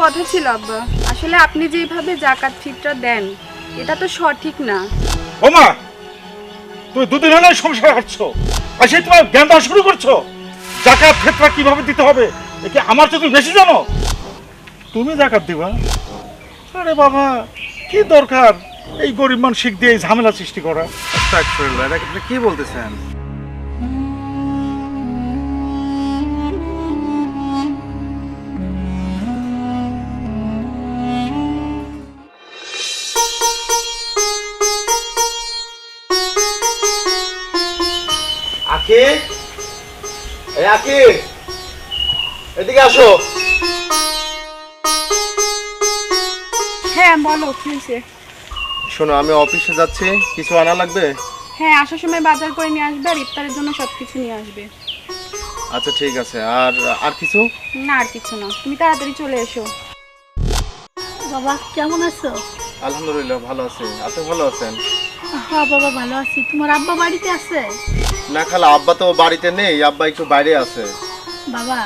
কথা ছিল আব্বা। আসলে আপনি যেভাবে জাকাত ফিতরা দেন এটা তো সঠিক না। ও মা তুমি দুদিন হলে সংসার হাঁটছো আর সেই তোমার জ্ঞান দেওয়া শুরু করছ। জাকাত ফেতরা কীভাবে দিতে হবে একে আমার তো তুমি বেশি জানো? তুমি জাকাত দিবা? আরে বাবা কি দরকার? এই গরিব মানসিক দিয়ে এই ঝামেলা সৃষ্টি করা। কি বলতেছেন? আখি এই আখি এদিকে আসো। হ্যাঁ বলো কি হয়েছে? শোনো আমি অফিসে যাচ্ছি। কিছু আনা লাগবে? হ্যাঁ আসার সময় বাজার করে নিয়ে আসবে আর ইফতারের জন্য সব কিছু নিয়ে আসবে। আচ্ছা ঠিক আছে। আর আর কিছু? না আর কিছু না। তুমি তাড়াতাড়ি চলে এসো। বাবা কেমন আছো? আলহামদুলিল্লাহ ভালো আছি। আপনি ভালো আছেন? হ্যাঁ বাবা ভালো আছি। তোমার আব্বা বাড়িতে আছে? না খালা আব্বা তো বাড়িতে নেই আব্বা একটু বাইরে আছে। বাবা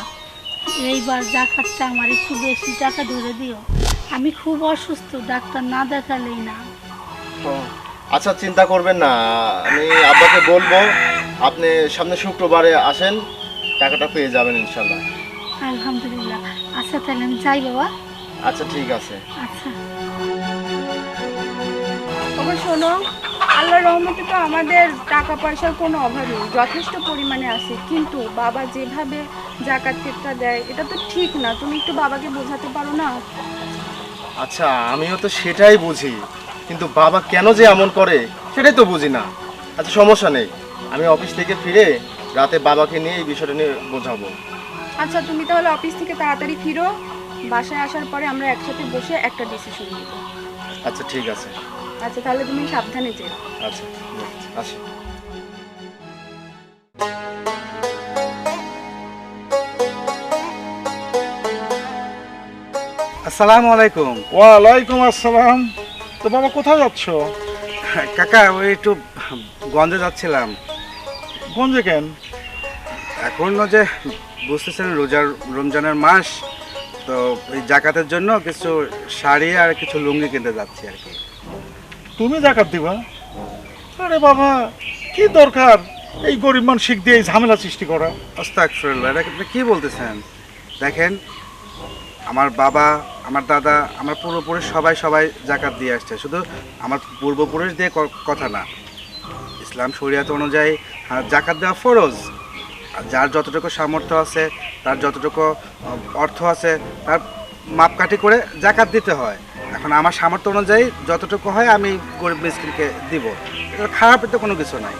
এইবার জাকাতটা আমার একটু বেশি টাকা ধরে দিও। আমি খুব অসুস্থ ডাক্তার না দেখালেই না। আচ্ছা চিন্তা করবেন না আমি আব্বাকে বলব আপনি সামনে শুক্রবারে আসেন টাকাটা পেয়ে যাবেন ইনশাল্লাহ আলহামদুলিল্লাহ। আচ্ছা তাহলে আমি যাই বাবা। আচ্ছা ঠিক আছে। আচ্ছা। তবে শোনো আল্লাহর রহমতে তো আমাদের টাকা পয়সার কোনো অভাব নেই যথেষ্ট পরিমাণে আছে। কিন্তু বাবা যেভাবে জাকাত ফিতরা দেয় এটা তো ঠিক না। তুমি একটু বাবাকে বোঝাতে পারো না? আচ্ছা আমিও তো সেটাই বুঝি। কিন্তু বাবা কেন যে এমন করে সেটাই তো বুঝি না। আচ্ছা সমস্যা নেই। আমি অফিস থেকে ফিরে রাতে বাবাকে নিয়ে এই বিষয়টা নিয়ে বোঝাবো। আচ্ছা তুমি তাহলে অফিস থেকে তাড়াতাড়ি ফিরো। বাসায় আসার পরে আমরা একসাথে বসে একটা ডিসিশন নিব। আচ্ছা ঠিক আছে। আচ্ছা তাহলে তুমি সাবধানে যেও। আচ্ছা আসি। আসসালামু আলাইকুম। ওয়ালাইকুম আসসালাম। তো বাবা কোথায় যাচ্ছ? কাকা ওই একটু গঞ্জে যাচ্ছিলাম। গঞ্জে কেন? এখনও যে বুঝতেছেন রোজার রমজানের মাস তো ওই জাকাতের জন্য কিছু শাড়ি আর কিছু লুঙ্গি কিনতে যাচ্ছি আর কি। তুমি জাকাত দিবা? আরে বাবা কি দরকার? এই গরিব মানসিক দিয়ে এই ঝামেলা সৃষ্টি করা। আস্তাগফিরুল্লাহ এটা আপনি কি বলতেছেন? দেখেন আমার বাবা আমার দাদা আমার পূর্বপুরুষ সবাই সবাই জাকাত দিয়ে আসছে। শুধু আমার পূর্বপুরুষ দিয়ে কথা না। ইসলাম শরিয়াত অনুযায়ী আহ, জাকাত দেওয়া ফরজ। আর যার যতটুকু সামর্থ্য আছে তার যতটুকু অর্থ আছে তার মাপকাঠি করে জাকাত দিতে হয়। এখন আমার সামর্থ্য অনুযায়ী যতটুকু হয় আমি গরিব মিসকিনকে দিব। খারাপের তো কোনো কিছু নাই।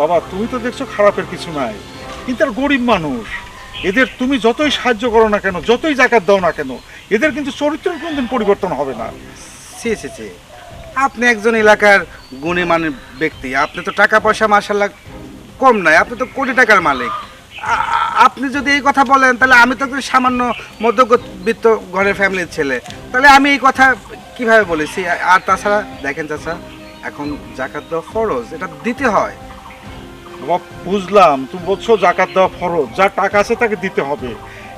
বাবা তুমি তো দেখছ খারাপের কিছু নাই। কিন্তু আর গরিব মানুষ এদের তুমি যতই সাহায্য করো না কেন যতই জাকাত দাও না কেন এদের কিন্তু চরিত্রের কোনদিন পরিবর্তন হবে না। ছি ছি ছি। আপনি একজন এলাকার গুণীমান ব্যক্তি আপনি তো টাকা পয়সা মাসাল্লাহ কম নাই আপনি তো কোটি টাকার মালিক। আপনি যদি এই কথা বলেন তাহলে আমি তো একজন সামান্য মধ্যবিত্ত ঘরের ফ্যামিলির ছেলে। তাহলে আমি এই কথা কীভাবে বলেছি? আর তাছাড়া দেখেন চাচা এখন জাকাত দেওয়া ফরজ এটা দিতে হয়। বাবা বুঝলাম তুমি বলছো জাকাত দেওয়া ফরজ যার টাকা আছে তাকে দিতে হবে।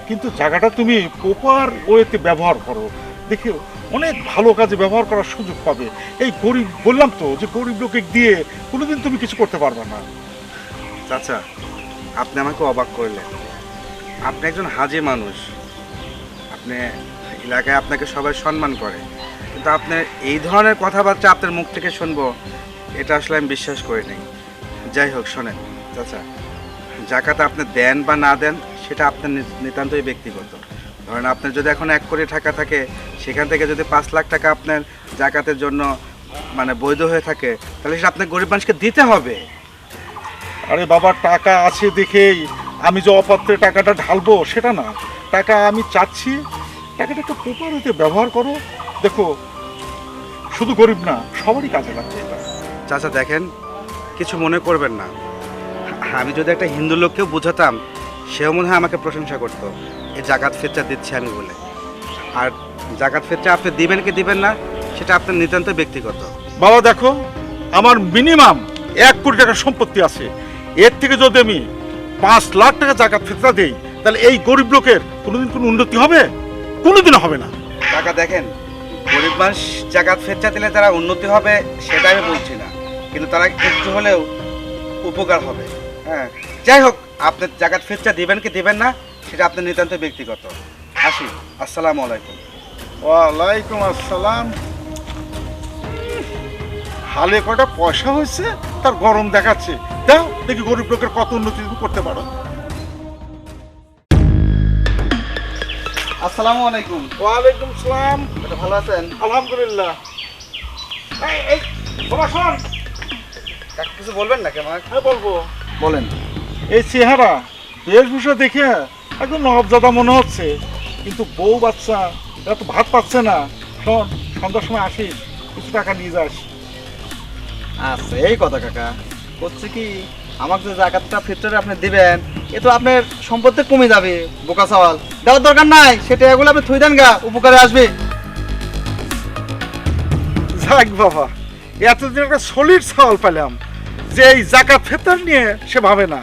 কিন্তু জায়গাটা তুমি প্রপার ওয়েতে ব্যবহার করো। দেখো অনেক ভালো কাজে ব্যবহার করার সুযোগ পাবে। এই গরিব বললাম তো যে গরিব লোকে দিয়ে কোনোদিন তুমি কিছু করতে পারবে না। চাচা আপনি আমাকে অবাক করলেন। আপনি একজন হাজি মানুষ। আপনি এলাকায় আপনাকে সবাই সম্মান করে। কিন্তু আপনার এই ধরনের কথাবার্তা আপনার মুখ থেকে শুনব, এটা আসলে আমি বিশ্বাস করি নাই। যাই হোক, শোনেন, চাচা, জাকাত আপনি দেন বা না দেন, সেটা আপনার নিতান্তই ব্যক্তিগত। ধরেন আপনার যদি এখন এক কোটি টাকা থাকে, সেখান থেকে যদি পাঁচ লাখ টাকা আপনার জাকাতের জন্য মানে বৈধ হয়ে থাকে, তাহলে সেটা আপনার গরিব মানুষকে দিতে হবে। আরে বাবা টাকা আছে দেখেই। আমি যে অপাত্রে টাকাটা ঢালবো সেটা না। টাকা আমি চাচ্ছি টাকাটা একটু প্রপার ওয়েতে ব্যবহার করো। দেখো শুধু গরিব না সবারই কাজে লাগছে এটা। চাচা দেখেন কিছু মনে করবেন না। আমি যদি একটা হিন্দু লোককেও বোঝাতাম সেও মনে হয় আমাকে প্রশংসা করতো। এই জাকাত ফিতরা দিচ্ছি আমি বলে। আর জাকাত ফিতরা আপনি দিবেন কি দিবেন না সেটা আপনার নিতান্ত ব্যক্তিগত। বাবা দেখো আমার মিনিমাম এক কোটি টাকার সম্পত্তি আছে। এর থেকে যদি আমি পাঁচ লাখ টাকা জাকাত ফেতরা দেই তাহলে এই গরিব লোকের কোনোদিন কোনো উন্নতি হবে? কোনোদিনও হবে না। টাকা দেখেন গরিব মানুষ জাকাত ফেরচা দিলে তারা উন্নতি হবে সেটা আমি বলছি না। কিন্তু তারা একটু হলেও উপকার হবে। হ্যাঁ যাই হোক আপনি জাকাত ফেরচা দিবেন কি দিবেন না সেটা আপনার নিতান্ত ব্যক্তিগত। আসি আসসালামু আলাইকুম। ওয়ালাইকুম আসসালাম। হালে কটা পয়সা হয়েছে? তার গরম দেখাচ্ছে। দাও দেখি গরিব লোকের কত উন্নতি তুমি করতে পারো। আসসালামু আলাইকুম। ওয়ালাইকুম সালাম। ভালো আছেন? আলহামদুলিল্লাহ। এই এই বাবা শোন। কিছু বলবেন না কেমন হ্যাঁ বলব। বলেন। এই চেহারা বেশভূষা দেখে একদম নবজাদা মনে হচ্ছে। কিন্তু বউ বাচ্চা এরা তো ভাত পাচ্ছে না। শোন সন্ধ্যার সময় আসিস কিছু টাকা নিয়ে যাস। আচ্ছা এই কথা কাকা। হচ্ছে কি? আমাকে যে জাকাতটা ফিতরে আপনি দিবেন, এ তো আপনার সম্পত্তি কমে যাবে, বোকা সওয়াল। দেওয়ার দরকার নাই, সেটা এগুলো আপনি থুই দেন গা, উপকারে আসবে। যাক বাবা, এতদিন একটা সলিড সওয়াল পেলাম যে এই জাকাত ফেতর নিয়ে সে ভাবে না।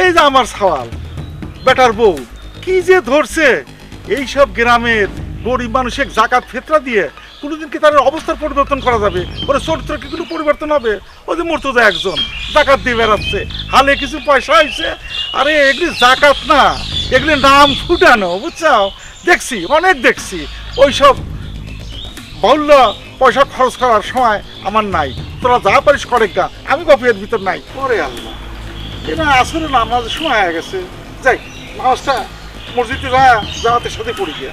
এই যে আমার সওয়াল, বেটার বউ, কি যে ধরছে? এই সব গ্রামের গরিব মানুষের জাকাত ফেতরা দিয়ে কোনোদিন কি তার অবস্থার পরিবর্তন করা যাবে? ওর চরিত্র কি কোনো পরিবর্তন হবে? ওই যে মর্তুজা একজন জাকাত দিয়ে বেড়াচ্ছে হালে কিছু পয়সা হয়েছে। আরে, এগুলি জাকাত না। এগুলি নাম ফুটানো বুঝছ দেখছি, অনেক দেখছি। ওইসব বাহুল্য পয়সা খরচ করার সময় আমার নাই। তোরা যা পারিস করে গা। আমি বাপের ভিতর নাই। পরে আল্লাহ। এটা আসলে নামাজের সময় হয়ে গেছে। যাই, নামাজটা মসজিদে যা যাওয়াতে সাথে পড়ি গিয়া।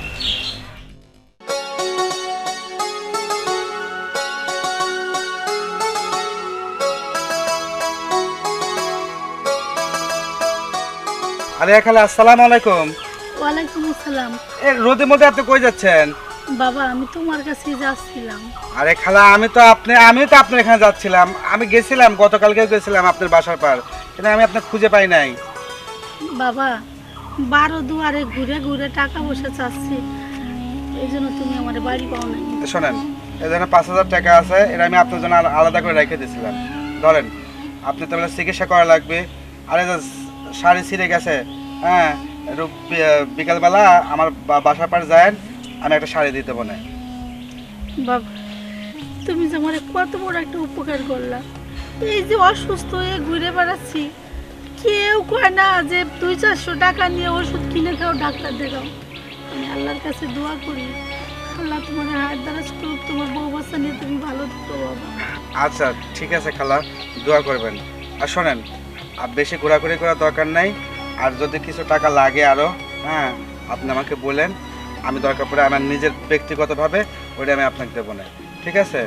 আরে খালা আসসালামু আলাইকুম। ওয়ালাইকুম আসসালাম। এ রোদের মধ্যে আপনি কই যাচ্ছেন? বাবা আমি তোমার কাছে যাচ্ছিলাম। আরে খালা আমি তো আপনি আমি তো আপনার এখানে যাচ্ছিলাম। আমি গেছিলাম গতকালকেও গেছিলাম আপনার বাসার পার। কিন্তু আমি আপনার খুঁজে পাই নাই। বাবা বারো দুয়ারে ঘুরে ঘুরে টাকা পয়সা চাচ্ছি। এই জন্য তুমি আমার বাড়ি পাও নাই। তো শোনেন এখানে পাঁচ হাজার টাকা আছে এটা আমি আপনার জন্য আলা- আলাদা করে রেখে দিয়েছিলাম। ধরেন আপনি তাহলে চিকিৎসা করা লাগবে। আর শাড়ি ছিঁড়ে গেছে। হ্যাঁ বিকালবেলা আমার বাসার পার যায় আমি একটা শাড়ি দিতে বনে। বাবা তুমি যে আমার কত বড় একটা উপকার করলা। এই যে অসুস্থ হয়ে ঘুরে বেড়াচ্ছি কেউ কয় না যে দুই চারশো টাকা নিয়ে ওষুধ কিনে খাও ডাক্তার দেখাও। আমি আল্লাহর কাছে দোয়া করি আল্লাহ তোমার হাত দ্বারা করুক তোমার বউ বাচ্চা নিয়ে তুমি ভালো থাকো বাবা। আচ্ছা ঠিক আছে খালা দোয়া করবেন। আর শোনেন আর বেশি ঘোরাঘুরি করার দরকার নাই। আর যদি কিছু টাকা লাগে আরও হ্যাঁ আপনি আমাকে বলেন। আমি দরকার পড়ে আমার নিজের ব্যক্তিগতভাবে ওইটা আমি আপনাকে দেবো না। ঠিক আছে?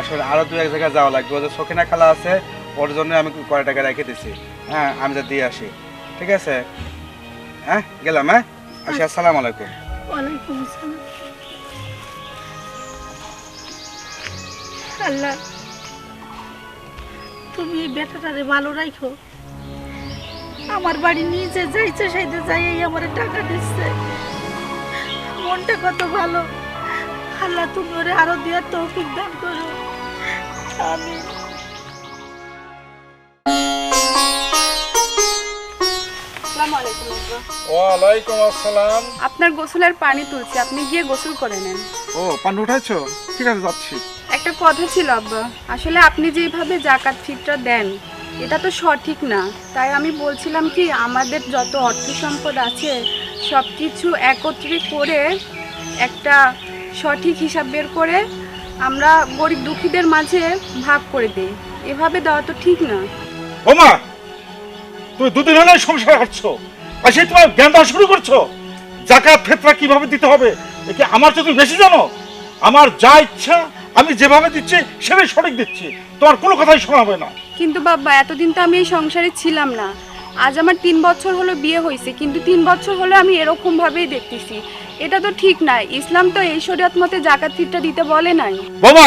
আসলে আরও দু এক জায়গায় যাওয়া লাগবে। ওদের সখিনা খালা আছে ওর জন্য আমি কয় টাকা রেখে দিছি। হ্যাঁ আমি যা দিয়ে আসি। ঠিক আছে? হ্যাঁ গেলাম হ্যাঁ? আসি আসসালামু আলাইকুম। ওয়ালাইকুম আসসালাম। আল্লাহ তুমি এই বেটাটারে ভালো রাখো আমার বাড়ি নিজে যাইছে সাইতে যাই আমার টাকা দিচ্ছে। মনটা কত ভালো। আল্লাহ তুমি ওরে আরও দেওয়ার তৌফিক দান করো। আমি। ওয়ালাইকুম আসসালাম। আপনার গোসলের পানি তুলছি আপনি গিয়ে গোসল করে নেন। ও পান উঠাইছো? ঠিক আছে যাচ্ছি। একটা কথা ছিল আব্বা। আসলে আপনি যেভাবে জাকাত ফিতরা দেন এটা তো সঠিক না। তাই আমি বলছিলাম কি, আমাদের যত অর্থ সম্পদ আছে সব কিছু একত্রে করে একটা সঠিক হিসাব বের করে আমরা গরিব দুঃখীদের মাঝে ভাগ করে দিই। এভাবে দেওয়া তো ঠিক না। ওমা, তুমি দুদিন হলে সংসার হাঁটছো আর সেই তোমার জ্ঞান দেওয়া শুরু করছ। জাকাত ফেতরা কীভাবে দিতে হবে, এ কি আমার তো তুমি বেশি জানো? আমার যা ইচ্ছা, আমি যেভাবে দিচ্ছি, সেভাবে সঠিক দিচ্ছি। তোমার কোনো কথাই শোনা হবে না। কিন্তু বাবা এতদিন তো আমি এই সংসারে ছিলাম না। আজ আমার তিন বছর হলো বিয়ে হয়েছে কিন্তু তিন বছর হলো আমি এরকম ভাবেই দেখতেছি। এটা তো ঠিক না ইসলাম তো এই শরীয়ত মতে জাকাত ফিতরা দিতে বলে নাই। বাবা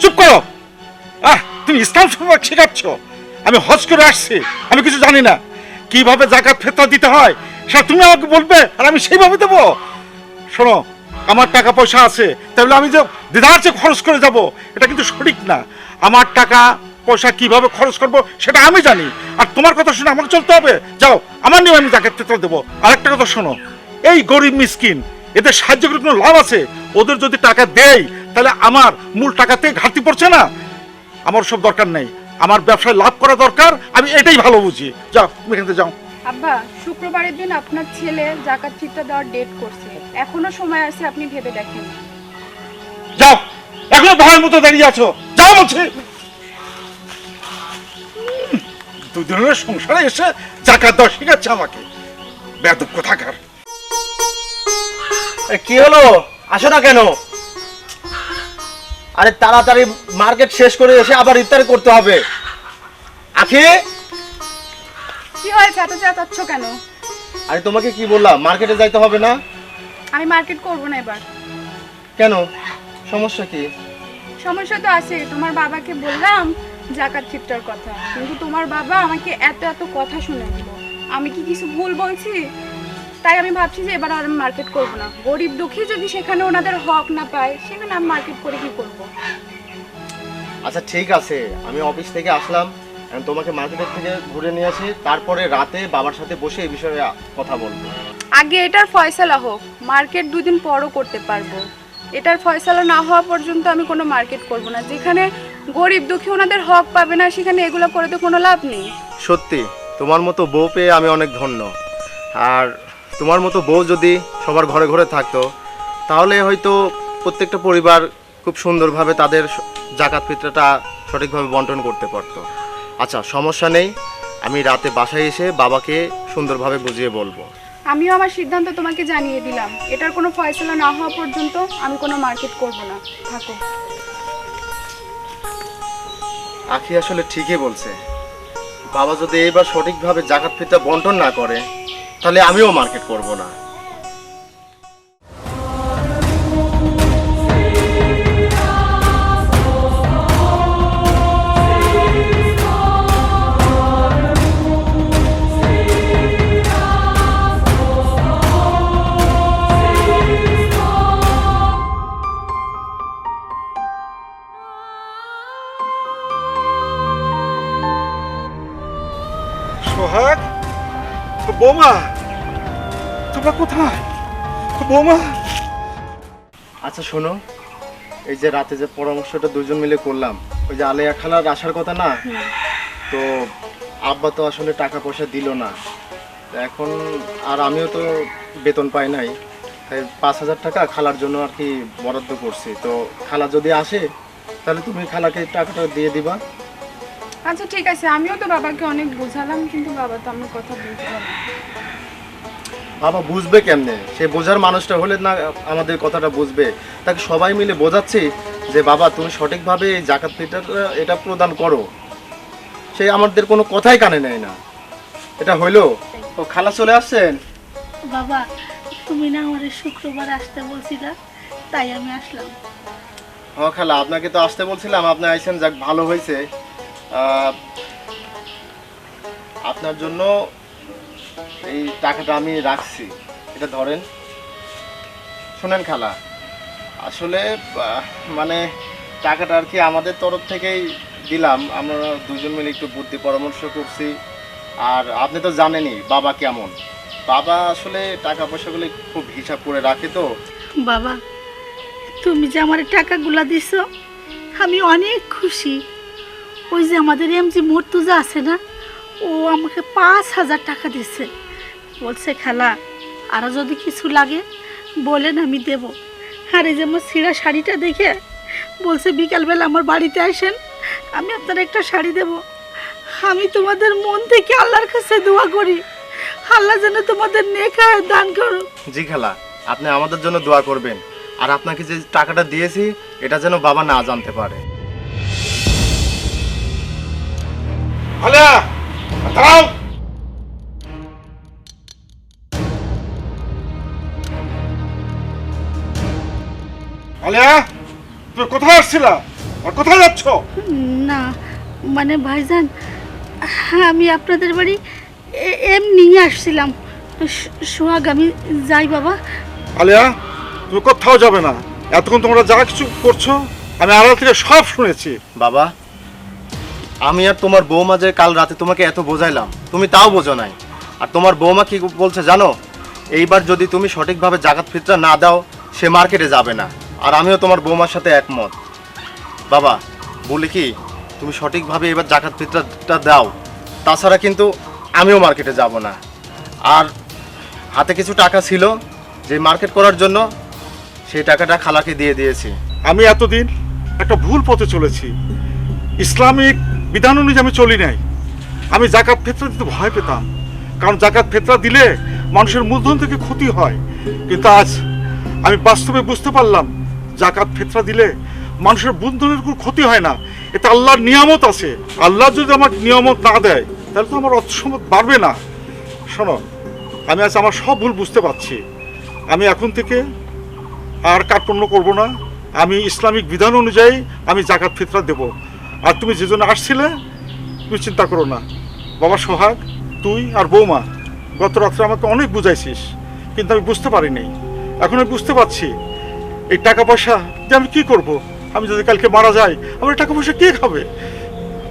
চুপ করো। আহ তুমি ইসলাম সম্পর্কে শেখাচ্ছ। আমি হজ করে আসছি আমি কিছু জানি না। কীভাবে জাকাত ফেতরা দিতে হয় সেটা তুমি আমাকে বলবে আর আমি সেইভাবে দেবো। শোনো আমার টাকা পয়সা আছে, তাহলে আমি যে দিদার চেয়ে খরচ করে যাব, এটা কিন্তু সঠিক না। আমার টাকা পয়সা কীভাবে খরচ করব, সেটা আমি জানি। আর তোমার কথা শুনে আমাকে চলতে হবে। যাও, আমার নিয়ম আমি জাকাত ফেতরা দেবো। আর একটা কথা শোনো, এই গরিব মিসকিন, এদের সাহায্য করে কোনো লাভ আছে? ওদের যদি টাকা দেই, তাহলে আমার মূল টাকাতে ঘাটতি পড়ছে না? আমার সব দরকার নেই। আমার ব্যবসায় লাভ করা দরকার, আমি এটাই ভালো বুঝি। যাও, তুমি এখান থেকে যাও। আব্বা, শুক্রবারের দিন আপনার ছেলে জাকাত ফিতরা দেওয়ার ডেট করছে। এখনও সময় আছে আপনি ভেবে দেখেন। যাও এখনও ভয়ের মতো দাঁড়িয়ে আছো। যাও বলছি। দুজনের সংসারে এসে জাকাত দেওয়া শিখাচ্ছে আমাকে। বেদব কোথাকার? কি হলো? আসো না কেন? আরে তাড়াতাড়ি মার্কেট শেষ করে এসে আবার ইফতারি করতে হবে। আখি? কি হয়েছে এত চেঁচাচ্ছ কেন? আরে তোমাকে কি বললাম মার্কেটে যাইতে হবে না? আমি মার্কেট করব না এবার। কেন? সমস্যা কি? সমস্যা তো আছে। তোমার বাবাকে বললাম জাকাত ফিতরার কথা। কিন্তু তোমার বাবা আমাকে এত এত কথা শুনে দিল। আমি কি কিছু ভুল বলছি? তাই আমি ভাবছি যে এবার আর আমি মার্কেট করব না। গরিব দুঃখী যদি সেখানে ওনাদের হক না পায় সেখানে আমি মার্কেট করে কি করব? আচ্ছা ঠিক আছে। আমি অফিস থেকে আসলাম। তোমাকে মার্কেটের থেকে ঘুরে নিয়ে আসি। তারপরে রাতে বাবার সাথে বসে এই বিষয়ে কথা বলব। আগে এটার ফয়সালা হোক মার্কেট দুদিন পরও করতে পারব। এটার ফয়সালা না হওয়া পর্যন্ত আমি কোনো মার্কেট করব না। যেখানে গরিব দুঃখী ওনাদের হক পাবে না, সেখানে এগুলো করে তো কোনো লাভ নেই। সত্যি, তোমার মতো বউ পেয়ে আমি অনেক ধন্য। আর তোমার মতো বউ যদি সবার ঘরে ঘরে থাকতো, তাহলে হয়তো প্রত্যেকটা পরিবার খুব সুন্দরভাবে তাদের জাকাত ফিতরাটা সঠিকভাবে বন্টন করতে পারতো। আচ্ছা সমস্যা নেই। আমি রাতে বাসায় এসে বাবাকে সুন্দরভাবে বুঝিয়ে বলব। আমিও আমার সিদ্ধান্ত তোমাকে জানিয়ে দিলাম। এটার কোনো ফয়সলা না হওয়া পর্যন্ত আমি কোনো মার্কেট করব না। থাকো। আখি আসলে ঠিকই বলছে। বাবা যদি এবার সঠিকভাবে জাকাত ফিতা বন্টন না করে, তাহলে আমিও মার্কেট করব না। বৌমা, তোমরা কোথায়? বৌমা। আচ্ছা শোনো। এই যে রাতে যে পরামর্শটা দুজন মিলে করলাম, ওই যে আলেয়া খালার আসার কথা না? তো আব্বা তো আসলে টাকা পয়সা দিল না। এখন আর আমিও তো বেতন পাই নাই। তাই পাঁচ হাজার টাকা খালার জন্য আর কি বরাদ্দ করছি। তো খালা যদি আসে, তাহলে তুমি খালাকে টাকাটা দিয়ে দিবা। আচ্ছা ঠিক আছে। আমিও তো বাবাকে অনেক বোঝালাম কিন্তু বাবা তো আমার কথা বুঝলো না। বাবা বুঝবে কেমনে? সে বোঝার মানুষটা হলে না আমাদের কথাটা বুঝবে। তাকে সবাই মিলে বোঝাচ্ছি যে বাবা তুমি সঠিকভাবে এই জাকাত ফিতরটা এটা প্রদান করো। সে আমাদের কোনো কথাই কানে নেয় না। এটা হইল? ও খালা চলে আসছেন? বাবা তুমি না আমার শুক্রবার আসতে বলছিলা তাই আমি আসলাম। ও খালা আপনাকে তো আসতে বলছিলাম আপনি আইছেন যাক ভালো হয়েছে। আপনার জন্য এই টাকাটা আমি রাখছি। এটা ধরেন, শোনেন খালা, আসলে মানে টাকাটা আর কি আমাদের তরফ থেকেই দিলাম। আমরা দুজন মিলে একটু বুদ্ধি পরামর্শ করছি। আর আপনি তো জানেনই বাবা কেমন। বাবা আসলে টাকা পয়সাগুলো খুব হিসাব করে রাখে তো। বাবা, তুমি যে আমার টাকাগুলা দিছো, আমি অনেক খুশি। ওই যে আমাদের এমজি মর্তুজা আছে না, ও আমাকে পাঁচ হাজার টাকা দিছে বলছে, খালা আরও যদি কিছু লাগে, বলেন, আমি দেব। আর এই যে আমার ছিঁড়া শাড়িটা দেখে বলছে, বিকালবেলা আমার বাড়িতে আসেন, আমি আপনার একটা শাড়ি দেব। আমি তোমাদের মন থেকে আল্লাহর কাছে দোয়া করি। আল্লাহ যেন তোমাদের নেকা দান করুন জি খালা, আপনি আমাদের জন্য দোয়া করবেন। আর আপনাকে যে টাকাটা দিয়েছি, এটা যেন বাবা না জানতে পারে। আলিয়া দাঁড়াও। আলিয়া তুমি কোথায় আসছিলা? আর কোথায় যাচ্ছ? না মানে ভাইজান আমি আপনাদের বাড়ি এ- এমনি আসছিলাম। সো- সোহাগ আমি যাই বাবা। আলিয়া তুমি কোথাও যাবে না। এতক্ষণ তোমরা যা কিছু করছ আমি আড়াল থেকে সব শুনেছি। বাবা আমি আর তোমার বৌমা যে কাল রাতে তোমাকে এত বোঝাইলাম, তুমি তাও বোঝো নাই। আর তোমার বৌমা কি বলছে জানো? এইবার যদি তুমি সঠিকভাবে জাকাত ফিতরা না দাও, সে মার্কেটে যাবে না। আর আমিও তোমার বৌমার সাথে একমত। বাবা, বলি কি, তুমি সঠিকভাবে এবার জাকাত ফিতরাটা দাও। তাছাড়া কিন্তু আমিও মার্কেটে যাব না। আর হাতে কিছু টাকা ছিল, যে মার্কেট করার জন্য সেই টাকাটা খালাকে দিয়ে দিয়েছি। আমি এতদিন একটা ভুল পথে চলেছি। ইসলামিক বিধান অনুযায়ী আমি চলি নাই। আমি জাকাত ফেতরা দিতে ভয় পেতাম। কারণ জাকাত ফেতরা দিলে মানুষের মূলধন থেকে ক্ষতি হয়। কিন্তু আজ আমি বাস্তবে বুঝতে পারলাম, জাকাত ফেতরা দিলে মানুষের মূলধনের কোনো ক্ষতি হয় না। এতে আল্লাহর নিয়ামত আছে। আল্লাহ যদি আমার নিয়ামত না দেয়, তাহলে তো আমার অর্থ সম্পদ বাড়বে না। শোনো, আমি আজ আমার সব ভুল বুঝতে পারছি। আমি এখন থেকে আর কার্পণ্য করব না। আমি ইসলামিক বিধান অনুযায়ী আমি জাকাত ফিতরা দেব। আর তুমি যে জন্য আসছিলে, তুমি চিন্তা করো না। বাবা সোহাগ, তুই আর বৌমা, গত রাত্রে আমাকে অনেক বুঝাইছিস, কিন্তু আমি বুঝতে পারিনি। এখন আমি বুঝতে পারছি, এই টাকা পয়সা যে আমি কি করব? আমি যদি কালকে মারা যাই, আমার টাকা পয়সা কে খাবে?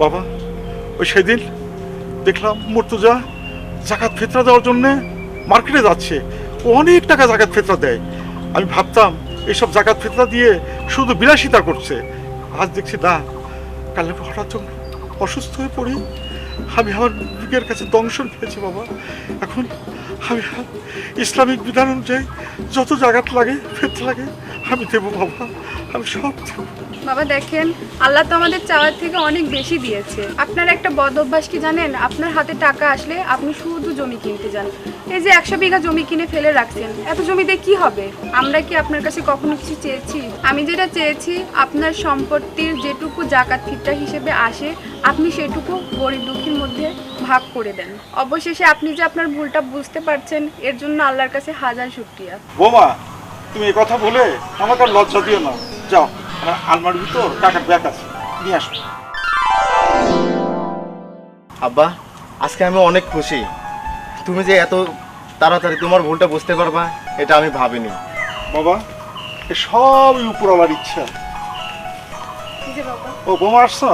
বাবা, ওই সেদিন দেখলাম মুর্তুজা জাকাত ফেতরা দেওয়ার জন্যে মার্কেটে যাচ্ছে। ও অনেক টাকা জাকাত ফেতরা দেয়। আমি ভাবতাম এইসব জাকাত ফেতরা দিয়ে শুধু বিলাসিতা করছে। আজ দেখছি না কালে হঠাৎ অসুস্থ হয়ে পড়ি, আমি আমার বুকের কাছে দংশন পেয়েছি বাবা। এখন আমি ইসলামিক বিধান অনুযায়ী যত জায়গাতে লাগে ফেরতে লাগে, আমি দেবো বাবা। আমি সব দেবো। বাবা দেখেন, আল্লাহ তো আমাদের চাওয়ার থেকে অনেক বেশি দিয়েছে। আপনার একটা বদ অভ্যাস কি জানেন? আপনার হাতে টাকা আসলে আপনি শুধু জমি কিনতে যান। এই যে একশো বিঘা জমি কিনে ফেলে রাখছেন, এত জমিতে কি হবে? আমরা কি আপনার কাছে কখনো কিছু চেয়েছি? আমি যেটা চেয়েছি, আপনার সম্পত্তির যেটুকু জাকাত ফিতরা হিসেবে আসে, আপনি সেটুকু গরিব দুঃখীর মধ্যে ভাগ করে দেন। অবশেষে আপনি যে আপনার ভুলটা বুঝতে পারছেন, এর জন্য আল্লাহর কাছে হাজার শুক্রিয়া। বোমা, তুমি কথা বলে আমাকে লজ্জা দিও না। যাও। আমার আলমারির ভিতর টাকার ব্যাগ আছে নিয়ে আসো আব্বা আজকে আমি অনেক খুশি। তুমি যে এত তাড়াতাড়ি তোমার ভুলটা বুঝতে পারবা এটা আমি ভাবিনি। বাবা এ সবই উপরওয়ালার ইচ্ছা। ও বোমা আসছো?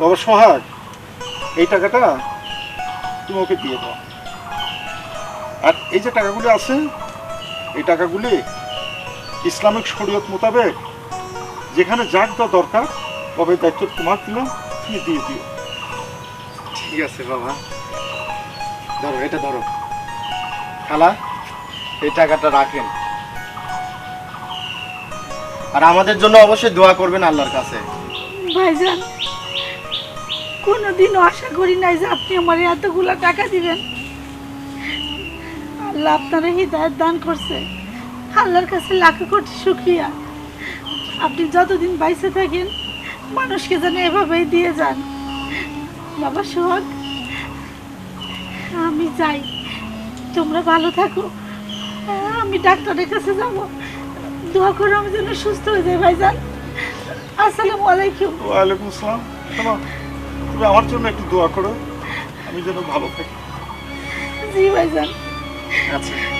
বাবা সোহাগ এই টাকাটা তুমি ওকে দিয়ে দাও। আর এই যে টাকাগুলি আছে এই টাকাগুলি ইসলামিক শরীয়ত মোতাবেক যেখানে যাক দেওয়া দরকার তবে দায়িত্ব তোমার দিলাম তুমি দিয়ে দিও। ঠিক আছে বাবা। ধরো এটা ধরো। খালা এই টাকাটা রাখেন। আর আমাদের জন্য অবশ্যই দোয়া করবেন আল্লাহর কাছে। ভাইজান কোনোদিনও আশা করি নাই যে আপনি আমার এতগুলো টাকা দিবেন। আল্লাহ আপনারা হৃদায়ত দান করছে। আল্লাহর কাছে লাখো কোটি শুক্রিয়া। আপনি যতদিন বাইসে থাকেন মানুষকে যেন এভাবেই দিয়ে যান। বাবা সোহাগ আমি যাই। তোমরা ভালো থাকো। আমি ডাক্তারের কাছে যাব। দোয়া করো আমি যেন সুস্থ হয়ে যাই ভাইজান। আসসালামু আলাইকুম। ওয়ালাইকুম আসসালাম। তুমি আমার জন্য একটু দোয়া করো। আমি যেন ভালো থাকি। জি ভাইজান। আচ্ছা